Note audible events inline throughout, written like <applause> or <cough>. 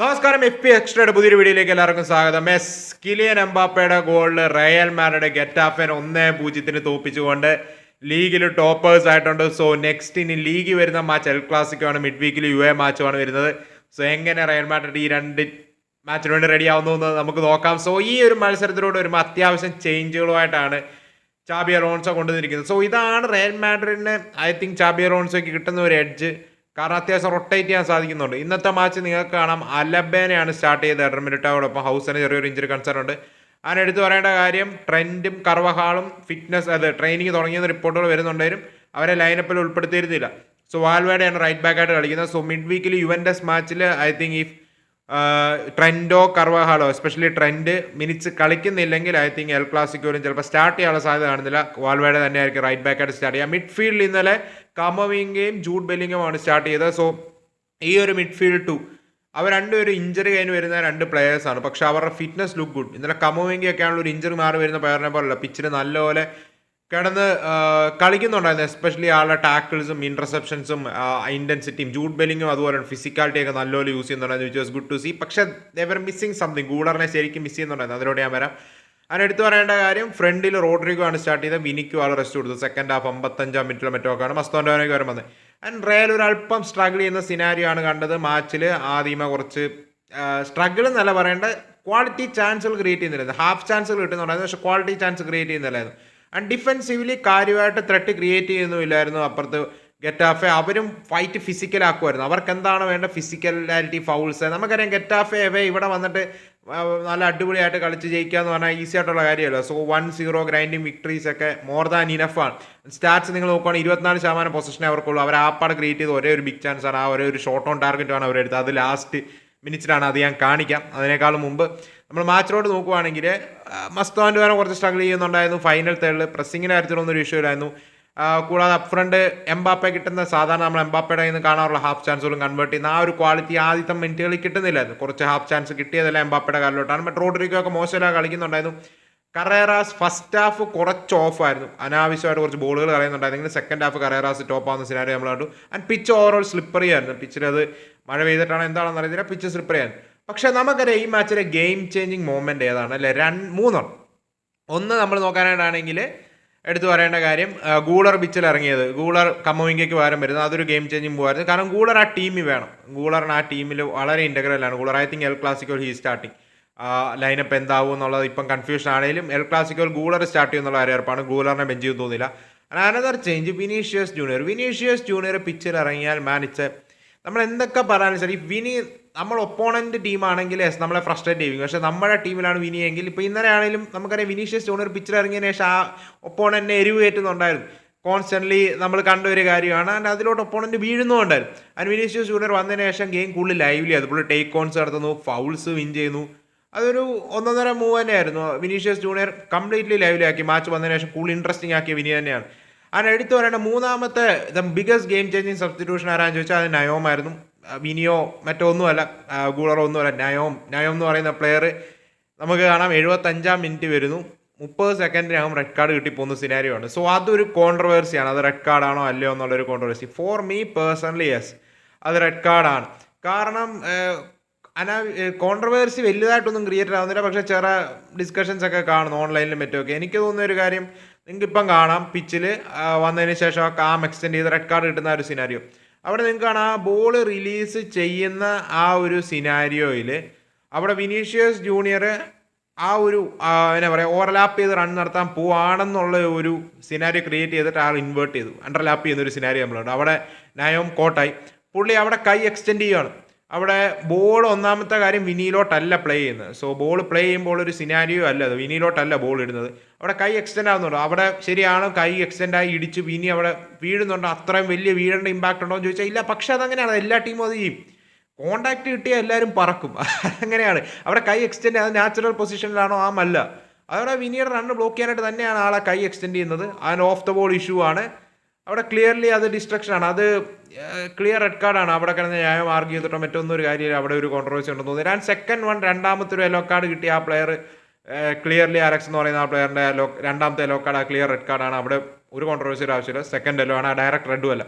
നമസ്കാരം F P എക്സ്ട്രയുടെ പുതിയൊരു വീഡിയോയിലേക്ക് എല്ലാവർക്കും സ്വാഗതം. എസ് കിലിയൻ എംബാപ്പയുടെ ഗോളിൽ റയൽ മാരുടെ ഗെറ്റാഫൻ ഒന്നേ പൂജ്യത്തിന് തോപ്പിച്ചുകൊണ്ട് ലീഗിൽ ടോപ്പേഴ്സ് ആയിട്ടുണ്ട്. സോ നെക്സ്റ്റ് ഇനി ലീഗ് വരുന്ന മാച്ച് എൽ ക്ലാസിക്കോ ആണ്. മിഡ് വീക്കിൽ യു എ മാച്ചുമാണ് വരുന്നത്. സോ എങ്ങനെ റയൽ മാഡ്രിഡ് ഈ രണ്ട് മാച്ചിന് വേണ്ടി റെഡി ആവുന്നു എന്ന് നമുക്ക് നോക്കാം. സോ ഈ ഒരു മത്സരത്തിലൂടെ വരുമ്പോൾ അത്യാവശ്യം ചേഞ്ചുകളുമായിട്ടാണ് ചാബിയ അലോൺസോ കൊണ്ടുവന്നിരിക്കുന്നത്. സോ ഇതാണ് റയൽ മാഡ്രിഡിന് ഐ തിങ്ക് ചാബിയ അലോൺസോയ്ക്ക് കിട്ടുന്ന ഒരു എഡ്ജ് കാരണം അത്യാവശ്യം റൊട്ടേറ്റ് ചെയ്യാൻ സാധിക്കുന്നുണ്ട്. ഇന്നത്തെ മാച്ച് നിങ്ങൾക്ക് കാണാം. അലബേനെയാണ് സ്റ്റാർട്ട് ചെയ്തത്. എഡർമിനിറ്റോടൊപ്പം ഹൗസിന് ചെറിയൊരു ഇഞ്ചുറി കൺസേൺ ഉണ്ട്. അതിന് എടുത്തു പറയേണ്ട കാര്യം ട്രെൻഡും കർവഹാളും ഫിറ്റ്നസ് അത് ട്രെയിനിങ് തുടങ്ങിയെന്ന് റിപ്പോർട്ടുകൾ വരുന്നുണ്ടെങ്കിലും അവരെ ലൈനപ്പിൽ ഉൾപ്പെടുത്തിയിരുന്നില്ല. സോ വാൽവേഡയാണ് റൈറ്റ് ബാക്ക് ആയിട്ട് കളിക്കുന്നത്. സോ മിഡ് വീക്കിൽ യുവൻഡസ് മാച്ചിൽ ഐ തിങ്ക് ഇഫ് ട്രെൻഡോ കർവഹാളോ എസ്പെഷ്യലി ട്രെൻഡ് മിനിറ്റ്സ് കളിക്കുന്നില്ലെങ്കിൽ ഐ തിങ്ക് എൽ ക്ലാസിക്കോലും ചിലപ്പോൾ സ്റ്റാർട്ട് ചെയ്യാനുള്ള സാധ്യത കാണുന്നില്ല. വാൽവേഡ തന്നെയായിരിക്കും റൈറ്റ് ബാക്ക് ആയിട്ട് സ്റ്റാർട്ട് ചെയ്യുക. മിഡ്ഫീൽഡിൽ ഇന്നലെ കമവിംഗയും ജൂഡ് ബെല്ലിങ്ങുമാണ് സ്റ്റാർട്ട് ചെയ്തത്. സോ ഈ ഒരു മിഡ്ഫീൽഡ് ടു അവർ രണ്ടുപേരും ഇഞ്ചറി കഴിഞ്ഞ് വരുന്ന രണ്ട് പ്ലെയേഴ്സാണ് പക്ഷെ അവരുടെ ഫിറ്റ്നസ് ലുക്ക് ഗുഡ് ഇന്നലെ കമവിംഗി ഒക്കെയാണല്ലോ ഒരു ഇഞ്ചറി മാറി വരുന്ന പ്ലെയറിനെ പോലല്ല പിച്ചിൽ നല്ലപോലെ കിടന്ന് കളിക്കുന്നുണ്ടായിരുന്നു. എസ്പെഷ്യലി ആളുടെ ടാക്കിൾസും ഇന്റർസെപ്ഷൻസും ഇന്റൻസിറ്റിയും ജൂഡ് ബെല്ലിങ്ങും അതുപോലെ ഫിസിക്കാലിറ്റി ഒക്കെ നല്ലപോലെ യൂസ് ചെയ്യുന്നുണ്ടായിരുന്നു which was good to see പക്ഷേ ദേവർ മിസ്സിങ് സംതിങ് ഗൂഡറിനെ ശരിക്കും മിസ് ചെയ്യുന്നുണ്ടായിരുന്നു. അതിലൂടെ ഞാൻ വരാം. അതിന് എടുത്തു പറയേണ്ട കാര്യം ഫ്രണ്ടിൽ റോഡ്രിഗോ ആണ് സ്റ്റാർട്ട് ചെയ്തത്. വിനിക്കും ആൾ റെസ്റ്റ് കൊടുത്തു. സെക്കൻഡ് ഹാഫ് അമ്പത്തഞ്ചാം മിനിറ്റിലോ മറ്റോ മസ്തോണ്ടോനൊക്കെ വരും വന്നത് ആൻഡ് റയൽ ഒരു അല്പം സ്ട്രഗിൾ ചെയ്യുന്ന സിനാരിയോ ആണ് കണ്ടത്. മാച്ചിൽ ആദ്യമേ കുറച്ച് സ്ട്രഗിൾ എന്നല്ല പറയേണ്ട ക്വാളിറ്റി ചാൻസുകൾ ക്രിയേറ്റ് ചെയ്യുന്നില്ലായിരുന്നു ഹാഫ് ചാൻസുകൾ കിട്ടുന്നുണ്ടായിരുന്നു പക്ഷേ ക്വാളിറ്റി ചാൻസ് ക്രിയേറ്റ് ചെയ്യുന്നില്ലായിരുന്നു ആൻഡ് ഡിഫെൻസീവ്ലി കാര്യമായിട്ട് ത്രെട്ട് ക്രിയേറ്റ് ചെയ്യുന്നുമില്ലായിരുന്നു. അപ്പുറത്ത് ഗെറ്റാഫെ അവരും ഫൈറ്റ് ഫിസിക്കൽ ആക്കുമായിരുന്നു അവർക്ക് എന്താണ് വേണ്ട ഫിസിക്കലാലിറ്റി ഫൗൾസ് നമുക്കറിയാം ഗെറ്റാഫെ എവേ ഇവിടെ വന്നിട്ട് നല്ല അടിപൊളിയായിട്ട് കളിച്ച് ജയിക്കുക എന്ന് പറഞ്ഞാൽ ഈസി ആയിട്ടുള്ള കാര്യമല്ല? So one zero grinding victories ഒക്കെ മോർ ദാൻ ഇനഫാണ് സ്റ്റാറ്റ്സ് നിങ്ങൾ നോക്കുകയാണെങ്കിൽ ഇരുപത്തിനാല് ശതമാനം പൊസിഷനെ അവർക്കുള്ളൂ. അവർ ആപ്പാട് ക്രിയേറ്റ് ചെയ്ത് ഒരേ ഒരു ബിഗ് ചാൻസ് ആണ്. ആ ഒരേ ഒരു ഷോർട്ട് ഓൺ ടാർഗറ്റാണ് അവരെടുത്തത്. അത് ലാസ്റ്റ് മിനിറ്റ്സിലാണ് അത് ഞാൻ കാണിക്കാം. അതിനേക്കാളും മുമ്പ് നമ്മൾ മാച്ചിലോട്ട് നോക്കുവാണെങ്കിൽ മസ്തോന്റെ വേറെ കുറച്ച് സ്ട്രഗിൾ ചെയ്യുന്നുണ്ടായിരുന്നു. ഫൈനൽ തേർഡിൽ പ്രസ്സിങ്ങിന്റെ കാര്യത്തിലൊന്നും ഒരു ഇഷ്യൂ ഇല്ലായിരുന്നു. കൂടാതെ ഫ്രണ്ട് എംബാപ്പെ കിട്ടുന്ന സാധാരണ നമ്മൾ എംബാപ്പയുടെ കയ്യിൽ നിന്ന് കാണാറുള്ള ഹാഫ് ചാൻസുകളും കൺവേർട്ട് ചെയ്യുന്ന ആ ഒരു ക്വാളിറ്റി ആദ്യത്തെ മിനിറ്റുകളിൽ കിട്ടുന്നില്ലായിരുന്നു. കുറച്ച് ഹാഫ് ചാൻസ് കിട്ടിയതെല്ലാം എംബാപ്പയുടെ കാലിലോട്ടാണ്. ബട്ട് റോഡ്രിക്കോ ഒക്കെ കളിക്കുന്നുണ്ടായിരുന്നു. കറേറാസ് ഫസ്റ്റ് ഹാഫ് കുറച്ച് ഓഫായിരുന്നു അനാവശ്യമായിട്ട് കുറച്ച് ബോളുകൾ കളയുന്നുണ്ടായിരുന്നു. സെക്കൻഡ് ഹാഫ് കറേറാസ് ടോപ്പ് ആവുന്ന സിനാരി നമ്മൾ കണ്ടു. ആൻഡ് പിച്ച് ഓവറോൾ സ്ലിപ്പറി ആയിരുന്നു. പിച്ചിൽ അത് മഴ പെയ്തിട്ടാണ് എന്താണെന്ന് അറിയത്തില്ല. പിച്ച് സ്ലിപ്പറി ആയിരുന്നു. പക്ഷേ നമുക്കറിയാം ഈ മാച്ചിലെ ഗെയിം ചേഞ്ചിങ് മൂമെന്റ് ഏതാണ്? അല്ലേ? രണ്ട് മൂന്നെണ്ണം. ഒന്ന് നമ്മൾ നോക്കാനായിട്ടാണെങ്കിൽ എടുത്തു പറയേണ്ട കാര്യം ഗൂളർ പിച്ചിൽ ഇറങ്ങിയത്. ഗൂളർ കമ്മവിങ്കയ്ക്ക് പകരം വരുന്നത്. അതൊരു ഗെയിം ചേഞ്ചിങ് പോകായിരുന്നു കാരണം ഗൂളർ ആ ടീമിൽ വേണം. ഗൂളറിന് ആ ടീമിൽ വളരെ ഇന്റഗ്രൽ ആണ്. ഗൂളർ ഐ തിങ്ക് എൽ ക്ലാസിക്കോൾ ഹീ സ്റ്റാർട്ടിങ് ലൈനപ്പ് എന്താവും എന്നുള്ളത് ഇപ്പം കൺഫ്യൂഷൻ ആണെങ്കിലും എൽ ക്ലാസിക്കോൽ ഗൂളർ സ്റ്റാർട്ട് ചെയ്യുന്നുള്ള കാര്യം ഉറപ്പാണ്. ഗൂളറിനെ ബെഞ്ച് ചെയ്യും തോന്നില്ല another change Vinicius junior Vinicius junior പിച്ചിൽ ഇറങ്ങിയാൽ ഇറ്റ്സ് നമ്മൾ എന്തൊക്കെ പറയാനും ശരി വിനി നമ്മൾ ഒപ്പോണന്റ് ടീമാണെങ്കിൽ യെസ് നമ്മളെ ഫ്രസ്ട്രേറ്റ് ചെയ്യും പക്ഷേ നമ്മുടെ ടീമിലാണ് വിനിയെങ്കിൽ ഇപ്പോൾ ഇന്നലെ ആണെങ്കിലും നമുക്കറിയാം വിനീഷ്യസ് ജൂനിയർ പിക്ചർ ഇറങ്ങിയതിന് ശേഷം ആ ഒപ്പോണന്റിനെ എരിവ് കയറ്റുന്നുണ്ടായിരുന്നു കോൺസ്റ്റന്റ്ലി നമ്മൾ കണ്ട ഒരു കാര്യമാണ്. ആൻഡ് അതിലോട്ട് ഒപ്പോണന്റ് വീഴുന്നുണ്ടായിരുന്നു ആൻഡ് വിനീഷ്യസ് ജൂനിയർ വന്നതിന് ശേഷം ഗെയിം കൂടുതൽ ലൈവ്ലി അത് ടേക്ക് ഓൺസ് നടത്തുന്നു ഫൗൾസ് വിൻ ചെയ്യുന്നു. അതൊരു ഒന്നൊന്നര മൂവ് തന്നെയായിരുന്നു. വിനീഷ്യസ് ജൂനിയർ കംപ്ലീറ്റ്ലി ലൈവ്ലി ആക്കി. മാച്ച് വന്നതിന് ശേഷം കൂടുതൽ ഇൻട്രസ്റ്റിംഗ് ആക്കിയ വിനി തന്നെയാണ്. ആൻഡ് എടുത്തു പറയേണ്ട മൂന്നാമത്തെ the biggest game changing substitution ആരാന്ന് ചോദിച്ചാൽ അത് നയോമായിരുന്നു. വിനിയോ മറ്റോ ഒന്നുമല്ല ഗൂളറോ ഒന്നുമല്ല നയോം നയോം എന്ന് പറയുന്ന പ്ലെയർ നമുക്ക് കാണാം എഴുപത്തഞ്ചാം മിനിറ്റ് വരുന്നു. മുപ്പത് സെക്കൻഡിനകം റെഡ് കാർഡ് കിട്ടിപ്പോകുന്ന സിനാരിയോ ആണ്. സോ അതൊരു കോൺട്രവേഴ്സിയാണ് അത് റെഡ് കാർഡാണോ അല്ലയോ എന്നുള്ളൊരു controversy for me personally yes അത് റെഡ് കാർഡാണ് കാരണം അനാ കോൺട്രവേഴ്സി വലുതായിട്ടൊന്നും ക്രിയേറ്റ് ആവുന്നില്ല. പക്ഷേ ചെറിയ ഡിസ്കഷൻസ് ഒക്കെ കാണുന്നു ഓൺലൈനിലും മറ്റുമൊക്കെ എനിക്ക് തോന്നുന്ന ഒരു കാര്യം നിങ്ങൾക്കിപ്പം കാണാം പിച്ചിൽ വന്നതിന് ശേഷം ആ കാം എക്സ്റ്റെൻഡ് ചെയ്ത് റെഡ് കാർഡ് കിട്ടുന്ന ഒരു സിനാരിയോ അവിടെ നിങ്ങൾക്ക് ആ ബോൾ റിലീസ് ചെയ്യുന്ന ആ ഒരു സിനാരിയോയിൽ അവിടെ വിനീഷ്യസ് ജൂനിയർ ആ ഒരു എന്നാ പറയുക ഓവർലാപ്പ് ചെയ്ത് റൺ നടത്താൻ പോവാണെന്നുള്ള ഒരു സിനാരിയോ ക്രിയേറ്റ് ചെയ്തിട്ട് ആൾ ഇൻവേർട്ട് ചെയ്തു. അണ്ടർലാപ്പ് ചെയ്യുന്ന ഒരു സിനാരിയോ നമ്മളുണ്ട് അവിടെ നയോം കോട്ടായി. പുള്ളി അവിടെ കൈ എക്സ്റ്റെൻഡ് ചെയ്യുകയാണ് അവിടെ ബോൾ ഒന്നാമത്തെ കാര്യം വിനിയിലോട്ടല്ല പ്ലേ ചെയ്യുന്നത്. സോ ബോൾ പ്ലേ ചെയ്യുമ്പോൾ ഒരു സിനാരിയോ അല്ല അത് വിനിയിലോട്ടല്ല ബോൾ ഇടുന്നത്. അവിടെ കൈ എക്സ്റ്റെൻഡ് ആകുന്നുണ്ടോ അവിടെ ശരിയാണ് കൈ എക്സ്റ്റെൻഡ് ആയി ഇടിച്ച് വിനി അവിടെ വീഴുന്നുണ്ടോ. അത്രയും വലിയ വീഴേണ്ട ഇമ്പാക്റ്റ് ഉണ്ടോ എന്ന് ചോദിച്ചാൽ ഇല്ല. പക്ഷേ അതങ്ങനെയാണ്. എല്ലാ ടീമും അത് ചെയ്യും. കോണ്ടാക്ട് കിട്ടിയാൽ എല്ലാവരും പറക്കും. അങ്ങനെയാണ് അവിടെ കൈ എക്സ്റ്റെൻഡ് അത് നാച്ചുറൽ പൊസിഷനിലാണോ ആ മല്ല അതവിടെ വിനിയുടെ റണ്ണ് ബ്ലോക്ക് ചെയ്യാനായിട്ട് തന്നെയാണ് ആളെ കൈ എക്സ്റ്റെൻഡ് ചെയ്യുന്നത്. അതിന് ഓഫ് ദ ബോൾ ഇഷ്യൂ ആണ്. അവിടെ ക്ലിയർലി അത് ഡിസ്ട്രക്ഷനാണ് അത് ക്ലിയർ റെഡ് കാർഡാണ് അവിടെ കിടന്ന് ന്യായം ആർഗ്യൂ ചെയ്തിട്ടോ മറ്റൊന്നും ഒരു കാര്യമില്ല. അവിടെ ഒരു കോൺട്രവേഴ്സി ഉണ്ടെന്ന് തോന്നി ഞാൻ സെക്കൻഡ് വൺ രണ്ടാമത്തെ ഒരു യെല്ലോ കാർഡ് കിട്ടിയ ആ പ്ലെയർ ക്ലിയർലി ആരക്സ് എന്ന് പറയുന്ന ആ പ്ലെയറിന്റെ രണ്ടാമത്തെ യെല്ലോ കാർഡ് ആ ക്ലിയർ റെഡ് കാർഡാണ് അവിടെ ഒരു കോൺട്രവേഴ്സിയുടെ ആവശ്യമില്ല. സെക്കൻഡ് യെല്ലോ ആണ്. ആ ഡയറക്റ്റ് റെഡും അല്ല.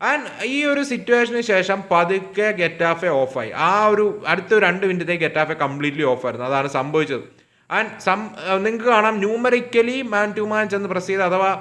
ആൻഡ് ഈ ഒരു സിറ്റുവേഷന് ശേഷം പതുക്കെ ഗെറ്റാഫെ ഓഫായി ആ ഒരു അടുത്ത രണ്ട് മിനിറ്റത്തേക്ക് എ കംപ്ലീറ്റ്ലി ഓഫായിരുന്നു അതാണ് സംഭവിച്ചത്. ആൻഡ് സം നിങ്ങൾക്ക് കാണാം. ന്യൂമറിക്കലി മാൻ ടു മാൻ ചെന്ന് പ്രസ് ചെയ്ത് അഥവാ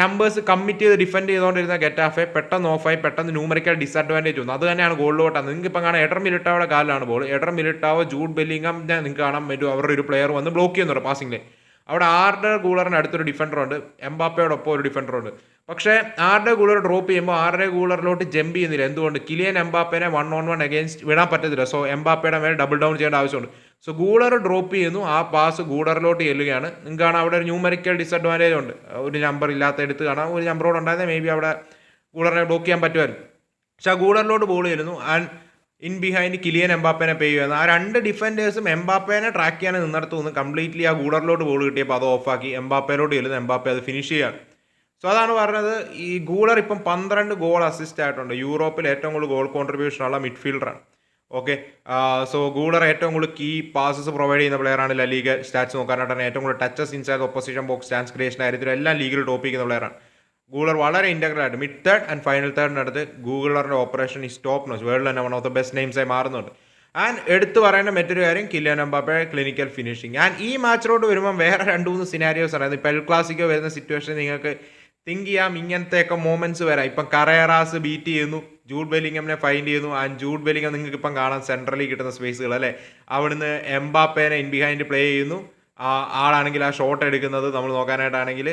നമ്പേഴ്സ് കമ്മിറ്റ് ചെയ്ത് ഡിഫെൻഡ് ചെയ്തുകൊണ്ടിരുന്ന ഗെറ്റാഫെ പെട്ടെന്ന് ഓഫായി പെട്ടെന്ന് ന്യൂമറിക്കൽ ഡിസഡ്വാന്റേജ് വന്നു. അത് തന്നെയാണ് ഗോളിലോട്ടാണ് നിങ്ങൾക്ക് ഇപ്പം കാണാം എഡർ മിലിട്ടാവുടെ കാലിലാണ് ball Eder Militao Jude Bellingham നിങ്ങൾക്ക് കാണാൻ പറ്റും അവരുടെ ഒരു പ്ലെയർ വന്ന് ബ്ലോക്ക് ചെയ്യുന്നുണ്ട് പാസിംഗിലെ അവിടെ ആർഡർ ഗൂളറിന് അടുത്തൊരു ഡിഫൻഡറുണ്ട് എംബാപ്പയോടൊപ്പം ഒരു ഡിഫൻഡറുണ്ട് പക്ഷേ ആർഡർ ഗൂളർ ഡ്രോപ്പ് ചെയ്യുമ്പോൾ ആർഡർ ഗൂളറിലോട്ട് ജമ്പ് ചെയ്യുന്നില്ല. എന്തുകൊണ്ട്? കിലിയൻ എംബാപ്പേനെ വൺ ഓൺ വൺ അഗേൻസ്റ്റ് വിടാൻ പറ്റത്തില്ല. സോ എംബാപ്പയുടെ മേലെ ഡബിൾ ഡൗൺ ചെയ്യേണ്ട ആവശ്യമുണ്ട്. സോ ഗൂളർ ഡ്രോപ്പ് ചെയ്യുന്നു. ആ പാസ് ഗൂളറിലോട്ട് ചെല്ലുകയാണ്. നിങ്ങൾക്ക് കാണാം അവിടെ ഒരു ന്യൂമറിക്കൽ ഡിസഡ്വാന്റേജ് ഉണ്ട്. ഒരു നമ്പർ ഇല്ലാത്ത എടുത്ത് കാണാം. ഒരു നമ്പറോട് ഉണ്ടായിരുന്നത് മേ ബി അവിടെ ഗൂളറിനെ ബ്ലോക്ക് ചെയ്യാൻ പറ്റുമായിരുന്നു. പക്ഷേ ആ ഗൂളറിലോട്ട് ബോൾ ചെല്ലുന്നു. ആൻഡ് ഇൻ ബിഹൈൻഡ് കിലിയൻ എംബാപ്പേനെ പേ ചെയ്യുന്നു. ആ രണ്ട് ഡിഫൻഡേഴ്സും എംബാപ്പേനെ ട്രാക്ക് ചെയ്യാൻ നിന്നിടത്ത് നിന്ന് കംപ്ലീറ്റ്ലി ആ ഗൂളറിലോട്ട് ബോൾ കിട്ടിയപ്പോൾ അത് ഓഫാക്കി എംബാപ്പേലോട്ട് ചെല്ലുന്നു. എംബാപ്പെ അത് ഫിനിഷ് ചെയ്യാണ് സോ അതാണ് പറഞ്ഞത്. ഈ ഗൂളർ ഇപ്പം പന്ത്രണ്ട് ഗോൾ അസിസ്റ്റ് ആയിട്ടുണ്ട്. യൂറോപ്പിൽ ഏറ്റവും കൂടുതൽ ഗോൾ കോൺട്രിബ്യൂഷൻ ഉള്ള മിഡ്ഫീൽഡറാണ് ഓക്കെ സോ ഗൂളർ ഏറ്റവും കൂടുതൽ കീ പാസസ് പ്രൊവൈഡ് ചെയ്യുന്ന പ്ലെയറാണ് ല ലീഗ് സ്റ്റാറ്റ്സ് നോക്കാനായിട്ടാണ് ഏറ്റവും കൂടുതൽ touches inside opposition box chance creation കാര്യത്തിലും എല്ലാം ലീഗിൽ ടോപ്പിക്കുന്ന പ്ലെയറാണ് ഗൂളർ വളരെ ഇന്റഗ്രൽ ആയിട്ട് മിഡ് തേർഡ് ആൻഡ് ഫൈനൽ തേർഡിനടുത്ത് ഗൂഗിളറിന്റെ ഓപ്പറേഷൻ ഈ സ്റ്റോപ്പ് നോച്ച് വേൾഡിൽ തന്നെ വൺ ഓഫ് ദ ബെസ്റ്റ് നെയിംസായി മാറുന്നുണ്ട്. ആൻഡ് എടുത്തു പറയേണ്ട മറ്റൊരു കാര്യം Kylian Mbappe clinical finishing and ഈ മാച്ചിലോട്ട് വരുമ്പോൾ വേറെ രണ്ട് മൂന്ന് സിനാരിയോസ് ആണ്. ഇപ്പോൾ എൽ ക്ലാസിക്കോ വരുന്ന സിറ്റുവേഷൻ നിങ്ങൾക്ക് തിങ്ക് ചെയ്യാം. ഇങ്ങനത്തെയൊക്കെ മൂമെന്റ്സ് വരാം. ഇപ്പം കറയറാസ് ബീറ്റ് ചെയ്യുന്നു. ജൂഡ് ബെല്ലിംഗമിനെ ഫൈൻഡ് ചെയ്യുന്നു. ആൻഡ് ജൂഡ് ബെല്ലിംഗം നിങ്ങൾക്ക് ഇപ്പം കാണാം സെൻട്രലിൽ കിട്ടുന്ന സ്പേസുകൾ അല്ലേ? അവിടുന്ന് എംബാപ്പേനെ ഇൻ ബിഹൈൻഡ് പ്ലേ ചെയ്യുന്നു. ആളാണെങ്കിൽ ആ ഷോട്ട് എടുക്കുന്നത് നമ്മൾ നോക്കാനായിട്ടാണെങ്കിൽ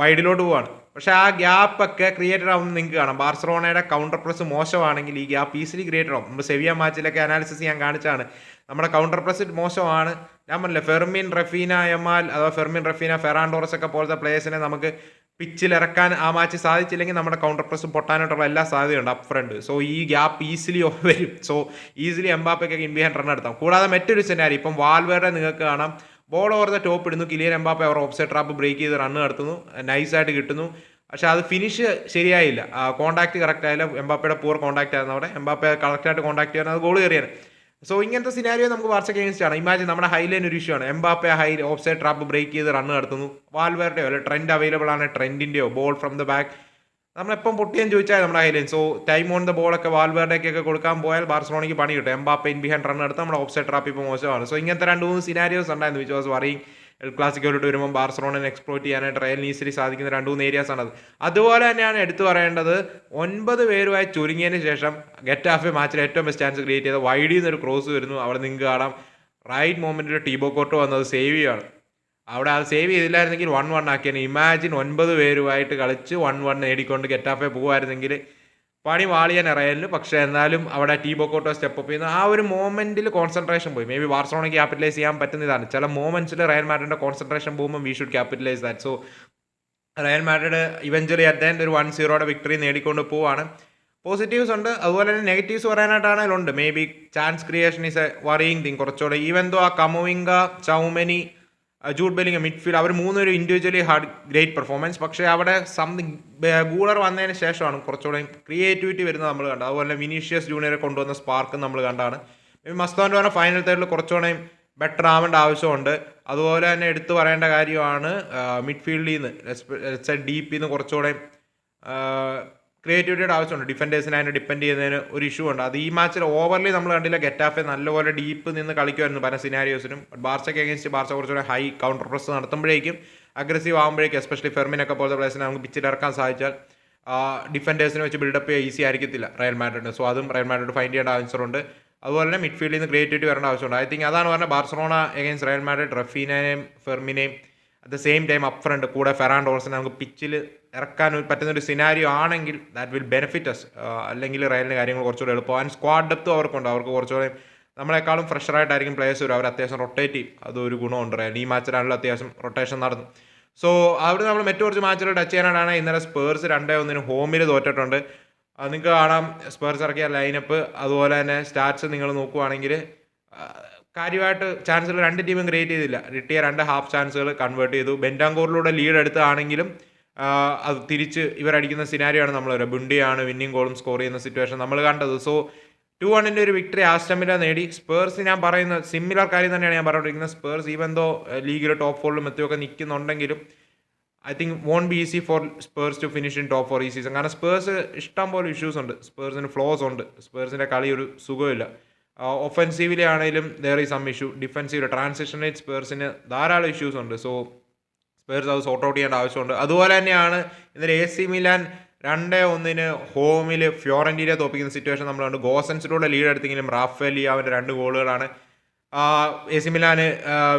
വൈഡിലോട്ട് പോവാണ്. പക്ഷേ ആ ഗ്യാപ്പൊക്കെ ക്രിയേറ്റഡ് ആവുമെന്ന് നിങ്ങൾക്ക് കാണാം. ബാർസലോണയുടെ കൗണ്ടർ പ്രസ് മോശമാണെങ്കിൽ ഈ ഗ്യാപ്പ് ഈസിലി ക്രിയേറ്റഡ് ആവും. നമ്മൾ സെവിയ മാച്ചിലൊക്കെ അനാലിസിസ് ഞാൻ കാണിച്ചാണ് നമ്മുടെ കൗണ്ടർ പ്രസ് മോശമാണ്. ഞാൻ പറഞ്ഞില്ല ഫെർമിൻ റഫീന എമാൽ അഥവാ ഫെർമിൻ റഫീന ഫെറാൻഡോറസ് ഒക്കെ പോലത്തെ പ്ലേയേഴ്സിനെ നമുക്ക് പിച്ചിൽ ഇറക്കാൻ ആ മാച്ച് സാധിച്ചില്ലെങ്കിൽ നമ്മുടെ കൗണ്ടർ പ്രസ് പൊട്ടാനായിട്ടുള്ള എല്ലാ സാധ്യതയുണ്ട് അപ്പ് ഫ്രണ്ട് സോ ഈ ഗ്യാപ്പ് ഈസിലി <laughs> വരും. സോ ഈസിലി എംബാപ്പയ്ക്ക് ഇൻബിഹാൻ റൺ എടുത്താം കൂടാതെ മറ്റൊരു സെനാരി ഇപ്പം വാൽവേറെ നിങ്ങൾക്ക് കാണാം. ബോൾ ഓവർ ദ ടോപ്പ് ഇടുന്നു. കിലിയൻ എംബാപ്പ അവർ ഓഫ്സൈഡ് ട്രാപ്പ് ബ്രേക്ക് ചെയ്ത് റണ്ണ് നടത്തുന്നു. നൈസായിട്ട് കിട്ടുന്നു. പക്ഷേ അത് ഫിനിഷ് ശരിയായില്ല. കോൺടാക്ട് കറക്റ്റ് ആയില്ല. എംബാപ്പയുടെ പൂർ കോൺടാക്ട് ആയിരുന്നു അവിടെ എംബാപ്പ കറക്റ്റായിട്ട് കോൺടാക്ട് ചെയ്യാൻ അത് ഗോൾ കയറിയാണ്. സോ ഇങ്ങനത്തെ സിനാരിയോ നമുക്ക് വാർച്ച അഗേൻസ്റ്റ് ആണ്. ഇമാജിൻ നമ്മുടെ ഹൈലൈൻ ഒരു ഇഷ്യൂ ആണ്. Mbappe high offside trap break ചെയ്ത് റണ്ണ് നടത്തുന്നു. വാൽവേറുടെയോ അല്ലെ ട്രെൻഡ് അവൈലബിൾ ആണ്. ട്രെൻഡിന്റെയോ ബോൾ ഫ്രം ദ ബാക്ക് നമ്മളെപ്പം പൊട്ടിയെന്ന് ചോദിച്ചാൽ നമ്മുടെ high line so time on the ബോളൊക്കെ വാൽവേറുടെയൊക്കെ കൊടുക്കാൻ പോയാൽ ബാർസലോണയ്ക്ക് പണി കിട്ടും. എംബാപ്പെ ഇൻ ബിഹാൻ റൺ എടുത്ത് നമ്മുടെ ഓഫ് സൈഡ് ട്രാപ്പ് ഇപ്പോൾ മോശമാണ്. സോ ഇങ്ങനത്തെ രണ്ട് മൂന്ന് സിനാരിയോസ് ഉണ്ടായിരുന്നു വിച്ച് വാസ് വറിയും എൽ ക്ലാസിക്കോട്ട് വരുമ്പോൾ ബാർസലോണനെ എക്സ്പ്ലോറ്റ് ചെയ്യാനായിട്ട് റയൽ നീസിലി സാധിക്കുന്ന രണ്ട് മൂന്ന് ഏരിയാസ് ആണത്. അതുപോലെ തന്നെയാണ് എടുത്തു പറയേണ്ടത് ഒൻപത് പേരുമായി ചുരുങ്ങിയതിന് ശേഷം ഗെറ്റ് ആഫ് മാച്ചിൽ ഏറ്റവും ബെസ്റ്റ് ചാൻസ് ക്രിയേറ്റ് ചെയ്ത വൈഡിൽ നിന്ന് ഒരു ക്രോസ് വരുന്നു. അവിടെ നിങ്ങൾക്ക് കാണാം. റൈറ്റ് മൊമെന്റിൽ ടീബോ കോട്ട് വന്നത് സേവ് ചെയ്യുകയാണ് അവിടെ അത് സേവ് ചെയ്തില്ലായിരുന്നെങ്കിൽ വൺ വൺ ആക്കിയാണ് ഇമാജിൻ ഒൻപത് പേരുമായിട്ട് കളിച്ച് വൺ വൺ നേടിക്കൊണ്ട് ഗെറ്റാഫെ പോകുമായിരുന്നെങ്കിൽ പണി വാളിയാൻ റയലിന് പക്ഷേ എന്നാലും അവിടെ ടീ ബോക്കോട്ടോ സ്റ്റെപ്പ് ചെയ്യുന്ന ആ ഒരു മോമെന്റിൽ കോൺസെൻട്രേഷൻ പോയി. മേ ബി ബാർസലോണ ക്യാപിറ്റലൈസ് ചെയ്യാൻ പറ്റുന്ന പറ്റുന്നതാണ് ചില മോമെന്റ്സിൽ റയൽ മാഡ്രിഡിന്റെ കോൺസെൻട്രേഷൻ പോകുമ്പോൾ we should capitalise that so Real Madrid eventually at the ഒരു വൺ സീറോയുടെ വിക്ടറി നേടിക്കൊണ്ട് പോവാണ്. പോസിറ്റീവ്സ് ഉണ്ട്. അതുപോലെ തന്നെ നെഗറ്റീവ്സ് പറയാനായിട്ടാണ് അതിലുണ്ട്. Maybe chance creation is a worrying thing കുറച്ചുകൂടെ ഈവൻ ദോ ആ Camavinga Tchouameni Jude Bellingham midfield അവർ മൂന്നൊരു ഇൻഡിവിജ്വലി ഹാർഡ് ഗ്രേറ്റ് പെർഫോമൻസ് പക്ഷേ അവിടെ സംതിങ് ഗൂളർ വന്നതിന് ശേഷമാണ് കുറച്ചുകൂടെ ക്രിയേറ്റിവിറ്റി വരുന്നത് നമ്മൾ കണ്ടത്. അതുപോലെ വിനീഷ്യസ് ജൂനിയറെ കൊണ്ടുവന്ന സ്പാർക്ക് നമ്മൾ കണ്ടാണ്. മസ്താന്റെ പറഞ്ഞ ഫൈനൽ തേർഡിൽ കുറച്ചുകൂടെ ബെറ്റർ ആവേണ്ട ആവശ്യമുണ്ട്. അതുപോലെ തന്നെ എടുത്തു പറയേണ്ട കാര്യമാണ് മിഡ്ഫീൽഡിൽ നിന്ന് ഡീപ്പിൽ നിന്ന് കുറച്ചുകൂടെ ക്രിയേറ്റിവിറ്റിയുടെ ആവശ്യമുണ്ട്. ഡിഫൻഡേഴ്സിനെ അതിനെ ഡിപ്പെൻഡ് ചെയ്യുന്നതിന് ഒരു ഇഷ്യൂ ഉണ്ട്. അത് ഈ മാച്ചിൽ ഓവർലി നമ്മൾ കണ്ടില്ല ഗെറ്റാഫെ നല്ലപോലെ ഡീപ്പ് നിന്ന് കളിക്കുമായിരുന്നു പല സിനാരിയോസിനും ബാർസയ്ക്ക് അഗേൻസ്റ്റ് ബാർസ കുറച്ചുകൂടെ ഹൈ കൗണ്ടർ പ്രസ് നടത്തുമ്പോഴേക്കും അഗ്രസീവ് ആകുമ്പോഴേക്കും എസ്പെഷ്യലി ഫെർമിനൊക്കെ പോലത്തെ പ്ലേസിനെ നമുക്ക് പിച്ചിൽ ഇറക്കാൻ സാധിച്ചാൽ ഡിഫൻഡേഴ്സിനെ വെച്ച് ബിൽഡപ്പ് ഈസി ആയിരിക്കത്തില്ല റയൽ മാഡ്രിഡ് സോ അതും റയൽ മാഡ്രിഡ് ഫൈൻഡ് ചെയ്യേണ്ട ആവശ്യമുണ്ട് അതുപോലെ തന്നെ മിഡ്ഫീൽഡിൽ നിന്ന് ക്രിയേറ്റിവിറ്റി വരേണ്ട ആവശ്യമുണ്ട്. ഐ തിങ്ക് അതാണ് പറഞ്ഞത് ബാർസലോണ എഗൈൻസ്റ്റ് റയൽ മാഡ്രിഡ് റഫീനെയും ഫെർമിനെയും at the same time up front കൂടെ ഫെറാൻ ഡോൾസിനെ നമുക്ക് പിച്ചിൽ ഇറക്കാൻ പറ്റുന്ന ഒരു സിനാരിയോ ആണെങ്കിൽ ദാറ്റ് വിൽ ബെനിഫിറ്റ് അസ് അല്ലെങ്കിൽ റയലിന് കാര്യങ്ങൾ കുറച്ചുകൂടെ എളുപ്പം. ആൻഡ് സ്ക്വാഡ് ഡെപ്ത് അവർക്കുണ്ട്. അവർക്ക് കുറച്ചുകൂടെ നമ്മളെക്കാളും ഫ്രഷറായിട്ടായിരിക്കും പ്ലേയേഴ്സ് വരും അവർ അത്യാവശ്യം റൊട്ടേറ്റ് ചെയ്യും. അതൊരു ഗുണമുണ്ട്. റയൽ ഈ മാച്ചിലാണല്ലോ അത്യാവശ്യം റൊട്ടേഷൻ നടന്നു. സോ അവിടെ നമ്മൾ മറ്റു കുറച്ച് മാച്ചുകൾ ടച്ച് ചെയ്യാനാണ്. ഇന്നലെ സ്പേഴ്സ് രണ്ടേ ഒന്നിന് ഹോമിൽ തോറ്റിട്ടുണ്ട്. നിങ്ങൾക്ക് കാണാം. സ്പേഴ്സ് ഇറക്കിയ ലൈനപ്പ് അതുപോലെ തന്നെ സ്റ്റാറ്റ്സ് നിങ്ങൾ നോക്കുവാണെങ്കിൽ കാര്യമായിട്ട് ചാൻസുകൾ രണ്ട് ടീമും ക്രിയേറ്റ് ചെയ്തില്ല. കിട്ടിയ രണ്ട് ഹാഫ് ചാൻസുകൾ കൺവേർട്ട് ചെയ്തു. ബെൻഡാങ്കോറിലൂടെ ലീഡ് എടുത്താണെങ്കിലും അത് തിരിച്ച് ഇവരടിക്കുന്ന സിനാരിയാണ് നമ്മൾ വരിക ബുണ്ടിയാണ് വിന്നിങ് ഗോളും സ്കോർ ചെയ്യുന്ന സിറ്റുവേഷൻ നമ്മൾ കണ്ടത്. സോ ടു വണ്ണിന്റെ ഒരു വിക്ടറി ആസ്റ്റമില നേടി. സ്പേഴ്സ് ഞാൻ പറയുന്ന സിമിലർ കാര്യം തന്നെയാണ് ഞാൻ പറഞ്ഞിരിക്കുന്നത് സ്പേഴ്സ് ഈവൻ ദോ ലീഗിലെ ടോപ്പ് ഫോറിലും എത്തിയൊക്കെ നിൽക്കുന്നുണ്ടെങ്കിലും I think won't be easy for Spurs to finish in top four ഈ സീസൺ കാരണം സ്പേഴ്സ് ഇഷ്ടം പോലെ ഇഷ്യൂസ് ഉണ്ട്. സ്പേഴ്സിന് ഫ്ലോസ് ഉണ്ട്. സ്പേഴ്സിന്റെ കളി ഒരു സുഖമില്ല ഒഫൻസീവിലെ ആണെങ്കിലും ദർ ഈ some issue defensive transition rate സ്പേഴ്സിന് ധാരാളം ഇഷ്യൂസ് ഉണ്ട്. സോ സ്പേഴ്സ് അത് സോർട്ട് ഔട്ട് ചെയ്യേണ്ട ആവശ്യമുണ്ട്. അതുപോലെ തന്നെയാണ് ഇന്നലെ എ സി മിലാൻ രണ്ട് ഒന്നിന് ഹോമിൽ ഫ്യോറന്റീനെ തോപ്പിക്കുന്ന സിറ്റുവേഷൻ നമ്മൾ കണ്ടു. ഗോസൻസിലൂടെ ലീഡ് എടുത്തെങ്കിലും റാഫേൽ ലിയാവിന്റെ രണ്ട് ഗോളുകളാണ്. എ സി മിലാന്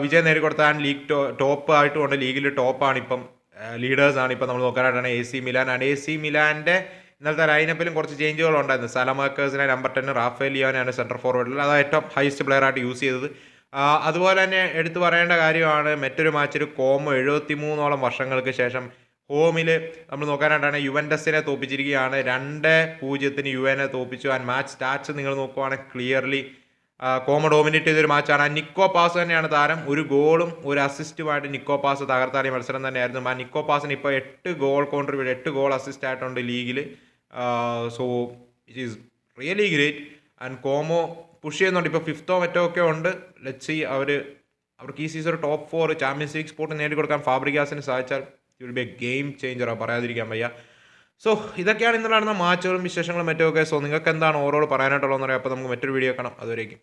വിജയം നേടിക്കൊടുത്താൻ ലീഗ് ടോ ടോപ്പ് ആയിട്ടുമുണ്ട് ലീഗിൽ ടോപ്പാണ് ഇപ്പം. ലീഡേഴ്സാണ് ഇപ്പം നമ്മൾ നോക്കാനായിട്ടാണ് A C Milan and A C മിലാന്റെ ഇന്നലത്തെ ലൈനപ്പിലും കുറച്ച് ചേഞ്ചുകൾ ഉണ്ടായിരുന്നു. സലമാക്കേഴ്സിനെ നമ്പർ ടെൻ റാഫേൽ ലിയാനാണ് സെന്റർ ഫോർവേഡിൽ അത് ഏറ്റവും ഹൈസ്റ്റ് പ്ലെയറായിട്ട് യൂസ് ചെയ്തത്. അതുപോലെ തന്നെ എടുത്തു പറയേണ്ട കാര്യമാണ് മറ്റൊരു മാച്ചിൽ കോമോ എഴുപത്തി മൂന്നോളം വർഷങ്ങൾക്ക് ശേഷം ഹോമിൽ നമ്മൾ നോക്കാനായിട്ടാണ് യുവൻഡസിനെ തോപ്പിച്ചിരിക്കുകയാണ്. രണ്ട് പൂജ്യത്തിന് യു എനെ തോപ്പിച്ചു. ആൻഡ് മാച്ച് സ്റ്റാറ്റ്സ് നിങ്ങൾ നോക്കുവാണെങ്കിൽ ക്ലിയർലി കോമ ഡോമിനേറ്റ് ചെയ്തൊരു മാച്ചാണ് ആ നിക്കോ പാസ് തന്നെയാണ് താരം. ഒരു ഗോളും ഒരു അസിസ്റ്റുമായിട്ട് നിക്കോ പാസ് തകർത്താടിയ മത്സരം തന്നെയായിരുന്നു. ആ നിക്കോ പാസിന് ഇപ്പോൾ എട്ട് ഗോൾ കോൺട്രിബ്യൂട്ട് എട്ട് ഗോൾ അസിസ്റ്റ് ആയിട്ടുണ്ട് ലീഗിൽ so it is really great and Como push ചെയ്യുന്നുണ്ട്. ഇപ്പോൾ ഫിഫ്ത്തോ മറ്റോ ഒക്കെ ഉണ്ട്. ലെറ്റ് സി അവർ അവർക്ക് ഈ season top four Champions League spot നേടിക്കൊടുക്കാൻ ഫാബ്രിക്കാസിന് സാധിച്ചാൽ വിൽ ബി എ ഗെയിം ചേഞ്ചറോ പറയാതിരിക്കാൻ വയ്യ. സോ ഇതൊക്കെയാണ് ഇന്നലെ നടന്ന മാച്ചുകളും വിശേഷങ്ങളും മറ്റുമൊക്കെ സോ നിങ്ങൾക്ക് എന്താണ് ഓവറോൾ പറയാനായിട്ടുള്ളതെന്ന് പറയാം അപ്പോൾ നമുക്ക് മറ്റൊരു വീഡിയോ കാണാം. അതുവരേക്കും.